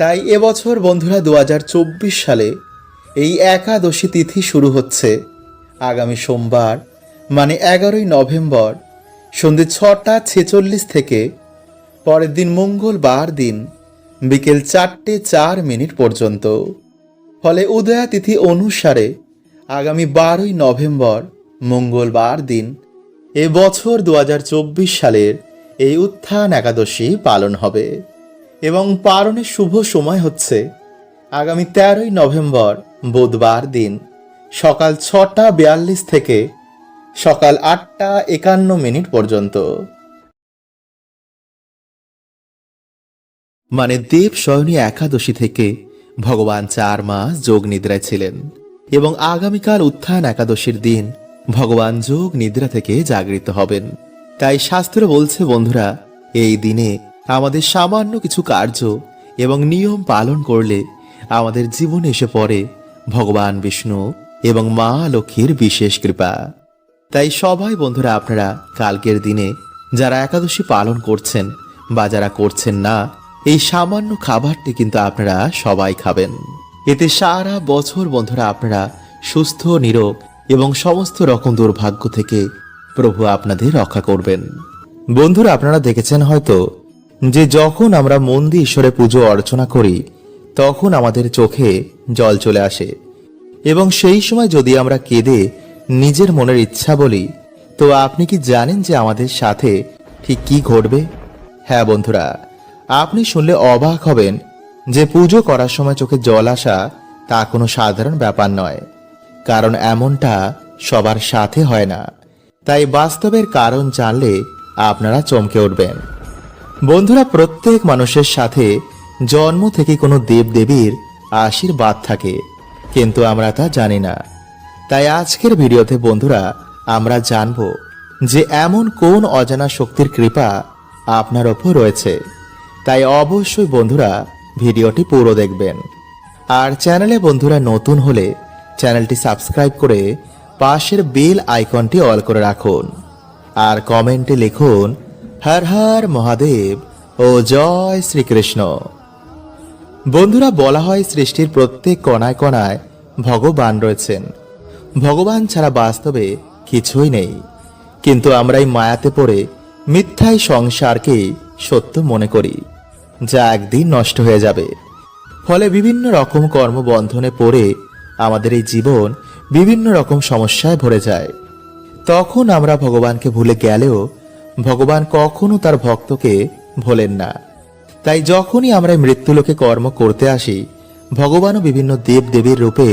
তাই এবছর, বন্ধুরা দু হাজার চব্বিশ সালে এই একাদশী তিথি শুরু হচ্ছে। আগামী সোমবার মানে এগারোই নভেম্বর, সন্ধে ছটা ছেচল্লিশ থেকে। পরের দিন মঙ্গলবার দিন, বিকেল চারটে চার মিনিট পর্যন্ত। ফলে উদয়া তিথি অনুসারে আগামী বারোই নভেম্বর, মঙ্গলবার দিন এ বছর দু সালের এই উত্থান একাদশী পালন হবে। এবং পালনের শুভ সময় হচ্ছে আগামী তেরোই নভেম্বর বুধবার দিন, সকাল ছটা বিয়াল্লিশ থেকে সকাল আটটা একান্ন মিনিট পর্যন্ত। মানে দেব শয়নী একাদশী থেকে ভগবান চার মাস যোগ নিদ্রায় ছিলেন এবং আগামীকাল উত্থান একাদশীর দিন ভগবান যোগ নিদ্রা থেকে জাগৃত হবেন। তাই শাস্ত্র বলছে, বন্ধুরা, এই দিনে আমাদের সামান্য কিছু কার্য এবং নিয়ম পালন করলে আমাদের জীবনে এসে পড়ে ভগবান বিষ্ণু এবং মা লক্ষ্মীর বিশেষ কৃপা। তাই সবাই বন্ধুরা আপনারা কালকের দিনে যারা একাদশী পালন করছেন বা যারা করছেন না, এই সামান্য খাবারটি কিন্তু আপনারা সবাই খাবেন। এতে সারা বছর বন্ধুরা আপনারা সুস্থ, নিরোগ এবং সমস্ত রকম দুর্ভাগ্য থেকে প্রভু আপনাদের রক্ষা করবেন। বন্ধুরা, আপনারা দেখেছেন হয়তো যে যখন আমরা মন দিয়ে ঈশ্বরের পুজো অর্চনা করি, তখন আমাদের চোখে জল চলে আসে। এবং সেই সময় যদি আমরা কেঁদে নিজের মনের ইচ্ছা বলি, তো আপনি কি জানেন যে আমাদের সাথে ঠিক কি ঘটবে? হ্যাঁ বন্ধুরা, আপনি শুনলে অবাক হবেন যে পুজো করার সময় চোখে জল আসা তা কোনো সাধারণ ব্যাপার নয়, কারণ এমনটা সবার সাথে হয় না। তাই বাস্তবের কারণ জানলে আপনারা চমকে উঠবেন। বন্ধুরা, প্রত্যেক মানুষের সাথে জন্ম থেকে কোনো দেবদেবীর আশীর্বাদ থাকে, কিন্তু আমরা তা জানি না। তাই আজকের ভিডিওতে বন্ধুরা, আমরা জানব যে এমন কোন অজানা শক্তির কৃপা আপনার ওপর রয়েছে। তাই অবশ্যই বন্ধুরা, ভিডিওটি পুরো দেখবেন। আর চ্যানেলে বন্ধুরা নতুন হলে চ্যানেলটি সাবস্ক্রাইব করে পাশের বেল আইকনটি অল করে রাখুন। আর কমেন্টে লিখুন হর হর মহাদেব ও জয় শ্রীকৃষ্ণ। বন্ধুরা, বলা হয় সৃষ্টির প্রত্যেক কণায় কণায় ভগবান রয়েছেন। ভগবান ছাড়া বাস্তবে কিছুই নেই। কিন্তু আমরা এই মায়াতে পড়ে মিথ্যাই সংসারকে সত্য মনে করি, যা একদিন নষ্ট হয়ে যাবে। ফলে বিভিন্ন রকম কর্মবন্ধনে পড়ে আমাদের এই জীবন বিভিন্ন রকম সমস্যায় ভরে যায়। তখন আমরা ভগবানকে ভুলে গেলেও ভগবান কখনো তার ভক্তকে ভোলেন না। তাই যখনই আমরা মৃত্যুলোকে কর্ম করতে আসি, ভগবানও বিভিন্ন দেব দেবীর রূপে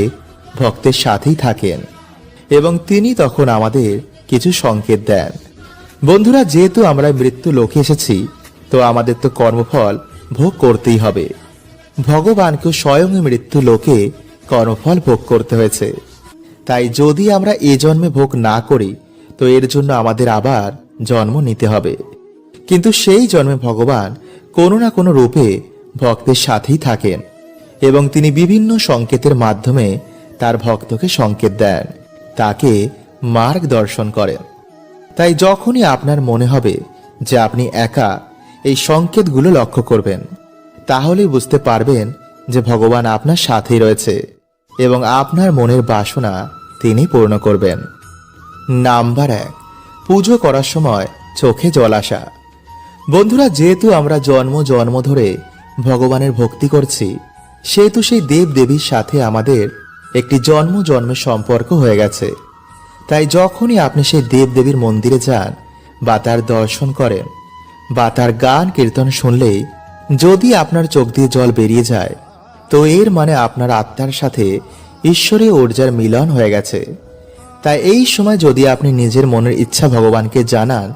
ভক্তের সাথেই থাকেন এবং তিনি তখন আমাদের কিছু সংকেত দেন। বন্ধুরা, যেহেতু আমরা মৃত্যু লোকে এসেছি, তো আমাদের তো কর্মফল ভোগ করতেই হবে। ভগবানকেও স্বয়ং মৃত্যু লোকে কর্মফল ভোগ করতে হয়েছে। তাই যদি আমরা এ জন্মে ভোগ না করি, তো এর জন্য আমাদের আবার জন্ম নিতে হবে। কিন্তু সেই জন্মে ভগবান কোনো না কোনো রূপে ভক্তের সাথেই থাকেন এবং তিনি বিভিন্ন সংকেতের মাধ্যমে তার ভক্তকে সংকেত দেন, তাকে মার্গদর্শন করেন। তাই যখনই আপনার মনে হবে যে আপনি একা এই সংকেতগুলো লক্ষ্য করবেন, তাহলেই বুঝতে পারবেন যে ভগবান আপনার সাথেই রয়েছে এবং আপনার মনের বাসনা তিনি পূর্ণ করবেন। নাম্বার এক। পুজো করার সময় চোখে জল আসা। বন্ধুরা, যেহেতু আমরা জন্ম জন্ম ধরে ভগবানের ভক্তি করছি, সেহেতু সেই দেব দেবীর সাথে আমাদের একটি জন্ম জন্মের সম্পর্ক হয়ে গেছে। তাই যখনই আপনি সেই দেব দেবীর মন্দিরে যান বা তার দর্শন করেন বা তার গান কীর্তন শুনলেই যদি আপনার চোখ দিয়ে জল বেরিয়ে যায়, তো এর মানে আপনার আত্মার সাথে ঈশ্বরীয় ঊর্জার মিলন হয়ে গেছে। তাই এই সময় যদি আপনি নিজের মনের ইচ্ছা ভগবানকে জানান,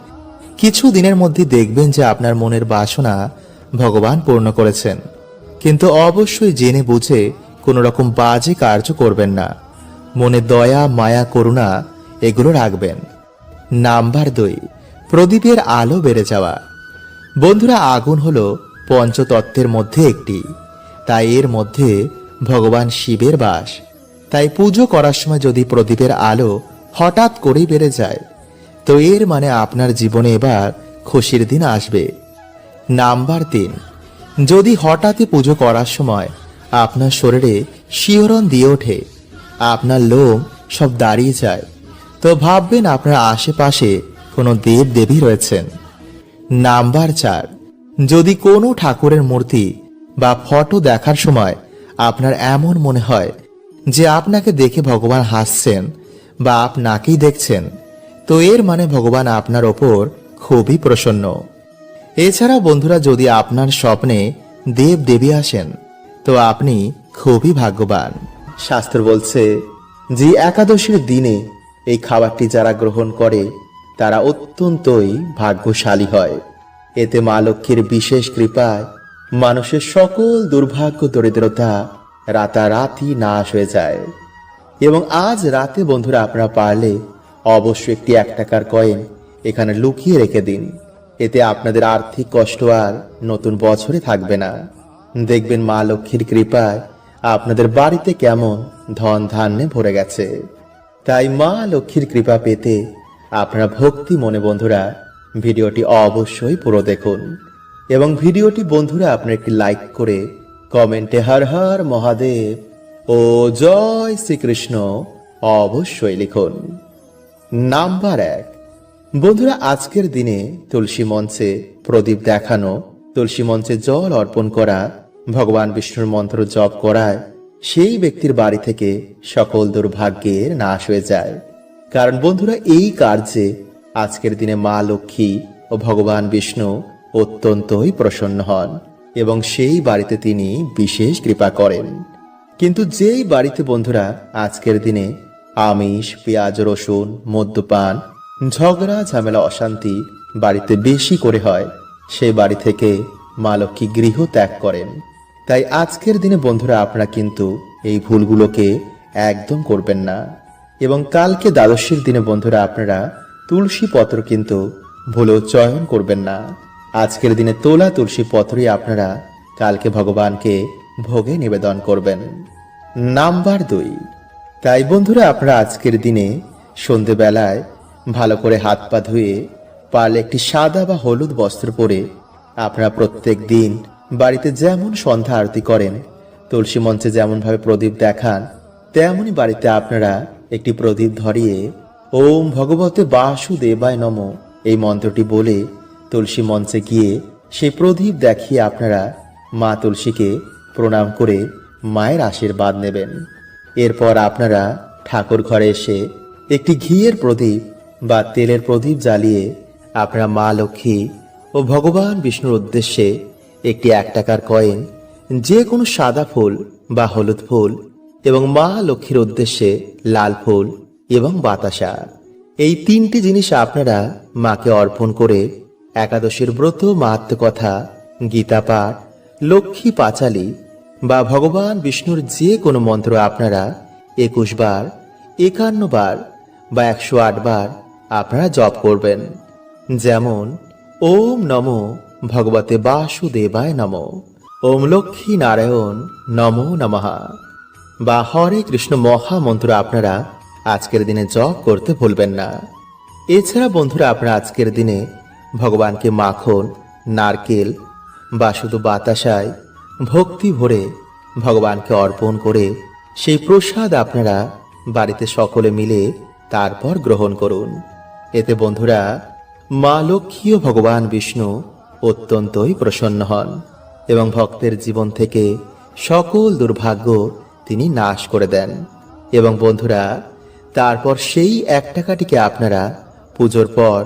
কিছু দিনের মধ্যে দেখবেন যে আপনার মনের বাসনা ভগবান পূর্ণ করেছেন। কিন্তু অবশ্যই জেনে বুঝে কোনো রকম বাজে কার্য করবেন না। মনে দয়া, মায়া, করুণা এগুলো রাখবেন। নাম্বার দুই, প্রদীপের আলো বেড়ে যাওয়া। বন্ধুরা, আগুন হলো পঞ্চতত্ত্বের মধ্যে একটি। তাই এর মধ্যে ভগবান শিবের বাস। তাই পুজো করার সময় যদি প্রদীপের আলো হঠাৎ করেই বেড়ে যায়, তো এর মানে আপনার জীবনে এবার খুশির দিন আসবে। নাম্বার তিন, যদি হঠাৎই পুজো করার সময় আপনার শরীরে শিহরণ দিয়ে ওঠে, আপনার লোম সব দাঁড়িয়ে যায়, তো ভাববেন আপনার আশেপাশে কোনো দেব দেবী রয়েছেন। নাম্বার চার, যদি কোনো ঠাকুরের মূর্তি বা ফটো দেখার সময় আপনার এমন মনে হয় যে আপনাকে দেখে ভগবান হাসছেন বা আপনাকেই দেখছেন, তো এর মানে ভগবান আপনার ওপর খুবই প্রসন্ন। এছাড়া বন্ধুরা, যদি আপনার স্বপ্নে দেব দেবী আসেন, তো আপনি খুবই ভাগ্যবান। শাস্ত্র বলছে যে, একাদশীর দিনে এই খাবারটি যারা গ্রহণ করে, তারা অত্যন্তই ভাগ্যশালী হয়। এতে মা লক্ষ্মীর বিশেষ কৃপায় মানুষের সকল দুর্ভাগ্য, দরিদ্রতা রাতারাতি নাশ হয়ে যায়। এবং আজ রাতে বন্ধুরা আপনারা পারলে অবশ্যই একটি এক টাকার কয়েন এখানে লুকিয়ে রেখে দিন। এতে আপনাদের আর্থিক কষ্ট আর নতুন বছরে থাকবে না। দেখবেন মা লক্ষ্মীর কৃপায় আপনাদের বাড়িতে কেমন ধন ধান্যে ভরে গেছে। তাই মা লক্ষ্মীর কৃপা পেতে আপনারা ভক্তি মনে বন্ধুরা ভিডিওটি অবশ্যই পুরো দেখুন। এবং ভিডিওটি বন্ধুরা আপনার একটি লাইক করে কমেন্টে হর হর মহাদেব। ও জয় শ্রীকৃষ্ণ। অবশ্যই লিখুন। নাম্বার এক। বন্ধুরা, আজকের দিনে তুলসী মঞ্চে প্রদীপ দেখানো, তুলসী মঞ্চে জল অর্পণ করা, ভগবান বিষ্ণুর মন্ত্র জপ করায়, সেই ব্যক্তির বাড়ি থেকে সকল দুর্ভাগ্যের নাশ হয়ে যায়। কারণ বন্ধুরা, এই কার্যে আজকের দিনে মা লক্ষ্মী ও ভগবান বিষ্ণু অত্যন্তই প্রসন্ন হন। এবং সেই বাড়িতে তিনি বিশেষ কৃপা করেন। কিন্তু যেই বাড়িতে বন্ধুরা, আজকের দিনে আমিষ, পেঁয়াজ, রসুন, মদ্যপান, ঝগড়া, ঝামেলা, অশান্তি বাড়িতে বেশি করে হয় সেই বাড়ি থেকে মা লক্ষ্মী গৃহ ত্যাগ করেন। তাই আজকের দিনে বন্ধুরা, আপনারা কিন্তু এই ভুলগুলোকে একদম করবেন না। এবং কালকে দ্বাদশীর দিনে বন্ধুরা, আপনারা তুলসী পত্র কিন্তু ভুলেও চয়ন করবেন না। আজকের দিনে তোলা তুলসী পত্রই আপনারা কালকে ভগবানকে ভোগে নিবেদন করবেন। নাম্বার দুই। তাই বন্ধুরা, আপনারা আজকের দিনে সন্ধেবেলায় ভালো করে হাত পা ধুয়ে পারলে একটি সাদা বা হলুদ বস্ত্র পরে আপনারা প্রত্যেক দিন বাড়িতে যেমন সন্ধ্যা আরতি করেন, তুলসী মঞ্চে যেমনভাবে প্রদীপ দেখান, তেমনই বাড়িতে আপনারা একটি প্রদীপ ধরিয়ে ওম ভগবতে বাসুদেবায় নম এই মন্ত্রটি বলে তুলসী মঞ্চে গিয়ে সেই প্রদীপ দেখিয়ে আপনারা মা তুলসীকে প্রণাম করে মায়ের আশীর্বাদ নেবেন। এরপর আপনারা ঠাকুর ঘরে এসে একটি ঘিয়ের প্রদীপ বা তেলের প্রদীপ জ্বালিয়ে আপনারা মা লক্ষ্মী ও ভগবান বিষ্ণুর উদ্দেশ্যে একটি এক টাকার কয়েন, যে কোনো সাদা ফুল বা হলুদ ফুল এবং মা লক্ষ্মীর উদ্দেশ্যে লাল ফুল এবং বাতাসা, এই তিনটি জিনিস আপনারা মাকে অর্পণ করে একাদশীর ব্রত মাহাত্ম কথা, গীতা পাঠ, লক্ষ্মী পাঁচালী বা ভগবান বিষ্ণুর যে কোনো মন্ত্র আপনারা একুশ বার, একান্ন বার বা একশো আট বার আপনারা জপ করবেন। যেমন, ওম নম ভগবতে বাসুদেবায় নম, ওম লক্ষ্মী নারায়ণ নমো নমঃ। বা হরে কৃষ্ণ মহামন্ত্র আপনারা আজকের দিনে জপ করতে ভুলবেন না। এছাড়া বন্ধুরা, আপনারা আজকের দিনে ভগবানকে মাখন, নারকেল বা শুধু বাতাসায় ভক্তি ভরে ভগবানকে অর্পণ করে সেই প্রসাদ আপনারা বাড়িতে সকলে মিলে তারপর গ্রহণ করুন। এতে বন্ধুরা, মা লক্ষ্মী ভগবান বিষ্ণু অত্যন্তই প্রসন্ন হন এবং ভক্তের জীবন থেকে সকল দুর্ভাগ্য তিনি নাশ করে দেন। এবং বন্ধুরা, তারপর সেই এক টাকাটিকে আপনারা পুজোর পর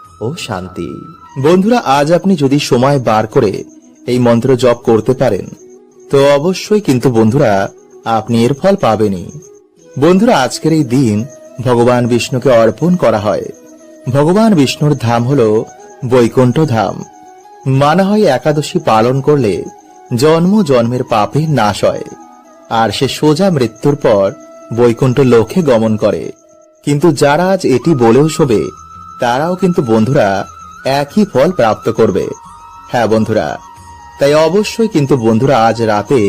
ও শান্তি। বন্ধুরা, আজ আপনি যদি সময় বার করে এই মন্ত্র জপ করতে পারেন, তো অবশ্যই কিন্তু বন্ধুরা, আপনি এর ফল পাবেনই। বন্ধুরা, আজকের এই দিন ভগবান বিষ্ণুকে অর্পণ করা হয়। ভগবান বিষ্ণুর ধাম হল বৈকুণ্ঠ ধাম। মানা হয় একাদশী পালন করলে জন্ম জন্মের পাপে নাশ হয়, আর সে সোজা মৃত্যুর পর বৈকুণ্ঠ লোকে গমন করে। কিন্তু যারা আজ এটি বলেও শোবে তারাও কিন্তু বন্ধুরা একই ফল প্রাপ্ত করবে। হ্যাঁ বন্ধুরা, তাই অবশ্যই কিন্তু বন্ধুরা আজ রাতে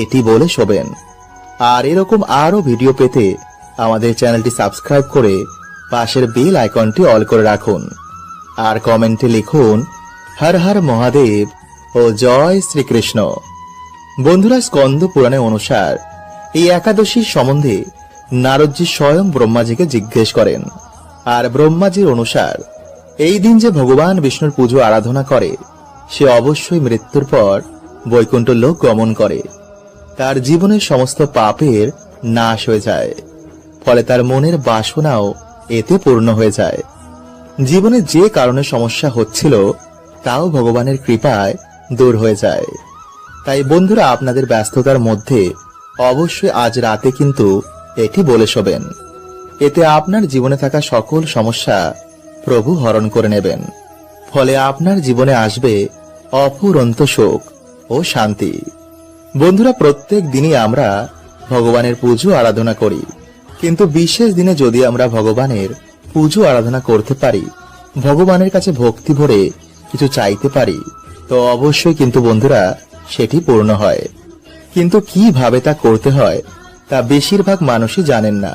এটি বলে শোবেন। আর এরকম আরও ভিডিও পেতে আমাদের চ্যানেলটি সাবস্ক্রাইব করে পাশের বেল আইকনটি অল করে রাখুন। আর কমেন্টে লিখুন, হর হর মহাদেব ও জয় শ্রীকৃষ্ণ। বন্ধুরা, স্কন্দ পুরাণে অনুসার এই একাদশীর সম্বন্ধে নারদজি স্বয়ং ব্রহ্মাজিকে জিজ্ঞেস করেন। আর ব্রহ্মাজির অনুসার। এই দিন যে ভগবান বিষ্ণুর পুজো আরাধনা করে, সে অবশ্যই মৃত্যুর পর বৈকুণ্ঠ লোক গমন করে। তার জীবনের সমস্ত পাপের নাশ হয়ে যায়, ফলে তার মনের বাসনাও এতে পূর্ণ হয়ে যায়। জীবনে যে কারণে সমস্যা হচ্ছিল, তাও ভগবানের কৃপায় দূর হয়ে যায়। তাই বন্ধুরা, আপনাদের ব্যস্ততার মধ্যে অবশ্যই আজ রাতে কিন্তু এটি বলে শোবেন। এতে আপনার জীবনে থাকা সকল সমস্যা প্রভু হরণ করে নেবেন। ফলে আপনার জীবনে আসবে অফুরন্ত সুখ ও শান্তি। বন্ধুরা, প্রত্যেক দিনই আমরা ভগবানের পুজো আরাধনা করি। কিন্তু বিশেষ দিনে যদি আমরা ভগবানের পুজো আরাধনা করতে পারি, ভগবানের কাছে ভক্তি ভরে কিছু চাইতে পারি, তো অবশ্যই কিন্তু বন্ধুরা সেটি পূর্ণ হয়। কিন্তু কীভাবে তা করতে হয়, তা বেশিরভাগ মানুষই জানেন না।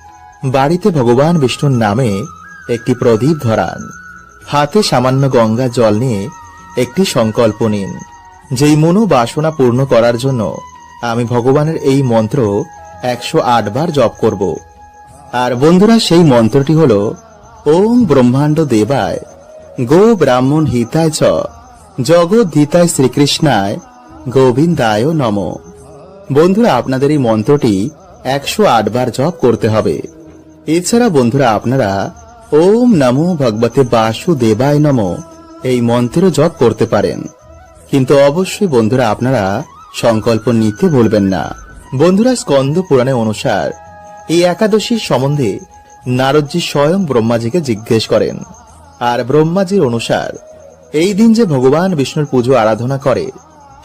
বাড়িতে ভগবান বিষ্ণুর নামে একটি প্রদীপ ধরান। হাতে সামান্য গঙ্গা জল নিয়ে একটি সংকল্প নিন, যেই মনো বাসনা পূর্ণ করার জন্য আমি ভগবানের এই মন্ত্র একশো আট বার জপ করব। আর বন্ধুরা, সেই মন্ত্রটি হল, ওম ব্রহ্মাণ্ড দেবায়, গো ব্রাহ্মণ হিতায় চ, জগৎ হিতায় শ্রীকৃষ্ণায় গোবিন্দায় নম। বন্ধুরা, আপনাদের এই মন্ত্রটি একশো আট বার জপ করতে হবে। এছাড়া বন্ধুরা আপনারা ওম নমো ভগবতে বাসুদেবায় নম এই মন্ত্র জপ করতে পারেন। কিন্তু অবশ্যই বন্ধুরা আপনারা সংকল্প নিতে ভুলবেন না। বন্ধুরা স্কন্দ পুরাণে অনুসার এই একাদশীর সম্বন্ধে নারদজি স্বয়ং ব্রহ্মাজিকে জিজ্ঞেস করেন। আর ব্রহ্মাজির অনুসার এই দিন যে ভগবান বিষ্ণুর পুজো আরাধনা করে,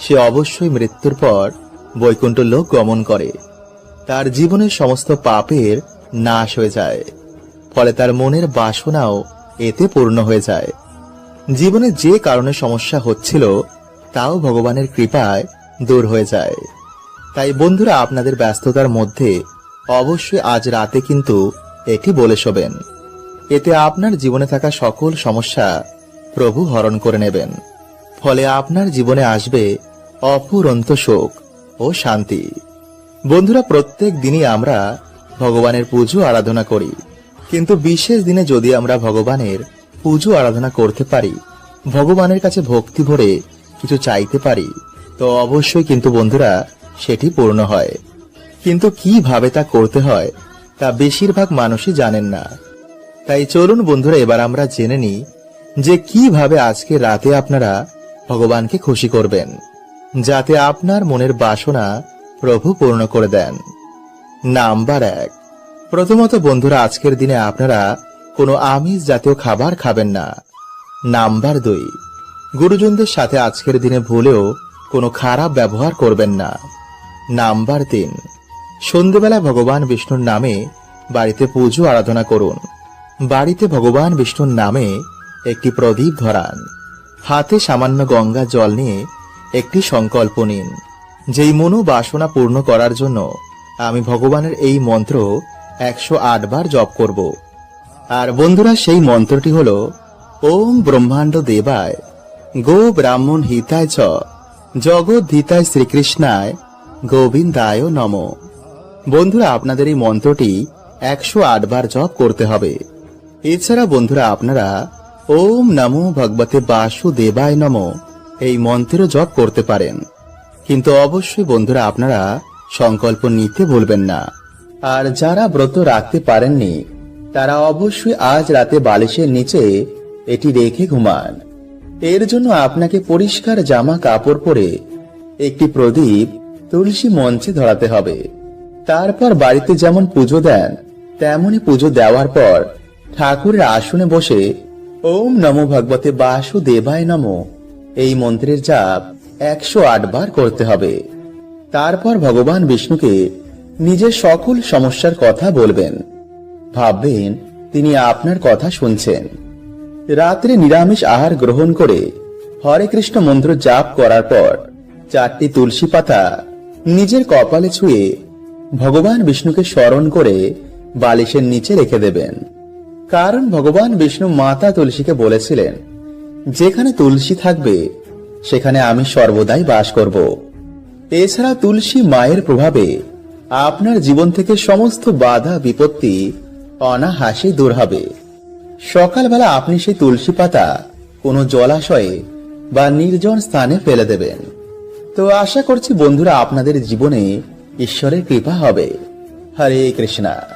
সে অবশ্যই মৃত্যুর পর বৈকুণ্ঠ লোক গমন করে। তার জীবনের সমস্ত পাপের নাশ হয়ে যায়। ফলে তার মনের বাসনাও এতে পূর্ণ হয়ে যায়। জীবনে যে কারণে সমস্যা হচ্ছিল, তাও ভগবানের কৃপায় দূর হয়ে যায়। তাই বন্ধুরা, আপনাদের ব্যস্ততার মধ্যে অবশ্যই আজ রাতে কিন্তু এটি বলে শোবেন। এতে আপনার জীবনে থাকা সকল সমস্যা প্রভু হরণ করে নেবেন। ফলে আপনার জীবনে আসবে অফুরন্ত সুখ ও শান্তি। বন্ধুরা, প্রত্যেক দিনই আমরা ভগবানের পুজো আরাধনা করি। কিন্তু বিশেষ দিনে যদি আমরা ভগবানের পুজো আরাধনা করতে পারি, ভগবানের কাছে ভক্তি ভরে কিছু চাইতে পারি, তো অবশ্যই কিন্তু বন্ধুরা সেটি পূর্ণ হয়। কিন্তু কীভাবে তা করতে হয়, তা বেশিরভাগ মানুষই জানেন না। তাই চলুন বন্ধুরা, এবার আমরা জেনে নিই যে কীভাবে আজকে রাতে আপনারা ভগবানকে খুশি করবেন, যাতে আপনার মনের বাসনা প্রভু পূর্ণ করে দেন। নাম্বার এক। প্রথমত বন্ধুরা, আজকের দিনে আপনারা কোনো আমিষ জাতীয় খাবার খাবেন না। নাম্বার দুই, গুরুজনদের সাথে আজকের দিনে ভুলেও কোনো খারাপ ব্যবহার করবেন না। নাম্বার তিন, সন্ধেবেলা ভগবান বিষ্ণুর নামে বাড়িতে পুজো আরাধনা করুন। বাড়িতে ভগবান বিষ্ণুর নামে একটি প্রদীপ ধরান। হাতে সামান্য গঙ্গা জল নিয়ে একটি সংকল্প নিন, যেই মনো বাসনা পূর্ণ করার জন্য আমি ভগবানের এই মন্ত্র একশো বার জপ করব। আর বন্ধুরা, সেই মন্ত্রটি হল, ওম ব্রহ্মাণ্ড দেবায়, গো ব্রাহ্মণ হিতায় চ, জগৎ হিতায় শ্রীকৃষ্ণায়, গোবিন্দায় নম। বন্ধুরা, আপনাদের এই মন্ত্রটি একশো আট বার জপ করতে হবে। এছাড়া বন্ধুরা, আপনারা, ওম নমো ভগবতে বাসুদেবায় নম এই মন্ত্র জপ করতে পারেন। কিন্তু অবশ্যই বন্ধুরা, আপনারা সংকল্প নিতে ভুলবেন না। আর যারা ব্রত রাখতে পারেননি, তারা অবশ্যই আজ রাতে বালিশের নিচে এটি রেখে ঘুমান। এর জন্য আপনাকে পরিষ্কার জামা কাপড় পরে একটি প্রদীপ তুলসী মঞ্চে ধরাতে হবে। তারপর বাড়িতে যেমন পুজো দেন তেমনি পুজো দেওয়ার পর ঠাকুরের আসনে বসে ওম নমো ভগবতে বাসুদেবায় নমো, এই মন্ত্রের জাপ একশো আট বার করতে হবে। তারপর ভগবান বিষ্ণুকে নিজের সকল সমস্যার কথা বলবেন। ভাববেন, তিনি আপনার কথা শুনছেন। রাত্রে নিরামিষ আহার গ্রহণ করে হরে কৃষ্ণ মন্ত্র জাপ করার পর চারটি তুলসী পাতা নিজের কপালে ছুঁয়ে ভগবান বিষ্ণুকে স্মরণ করে বালিশের নিচে রেখে দেবেন। কারণ ভগবান বিষ্ণু মাতা তুলসীকে বলেছিলেন, যেখানে তুলসী থাকবে, সেখানে আমি সর্বদাই বাস করব। এছাড়া তুলসী মায়ের প্রভাবে আপনার জীবন থেকে সমস্ত বাধা, বিপত্তি অনাহাসে দূর হবে। সকালবেলা আপনি সেই তুলসী পাতা কোনো জলাশয়ে বা নির্জন স্থানে ফেলে দেবেন। তো আশা করছি বন্ধুরা আপনাদের জীবনে ঈশ্বরের কৃপা হবে। হরে কৃষ্ণা।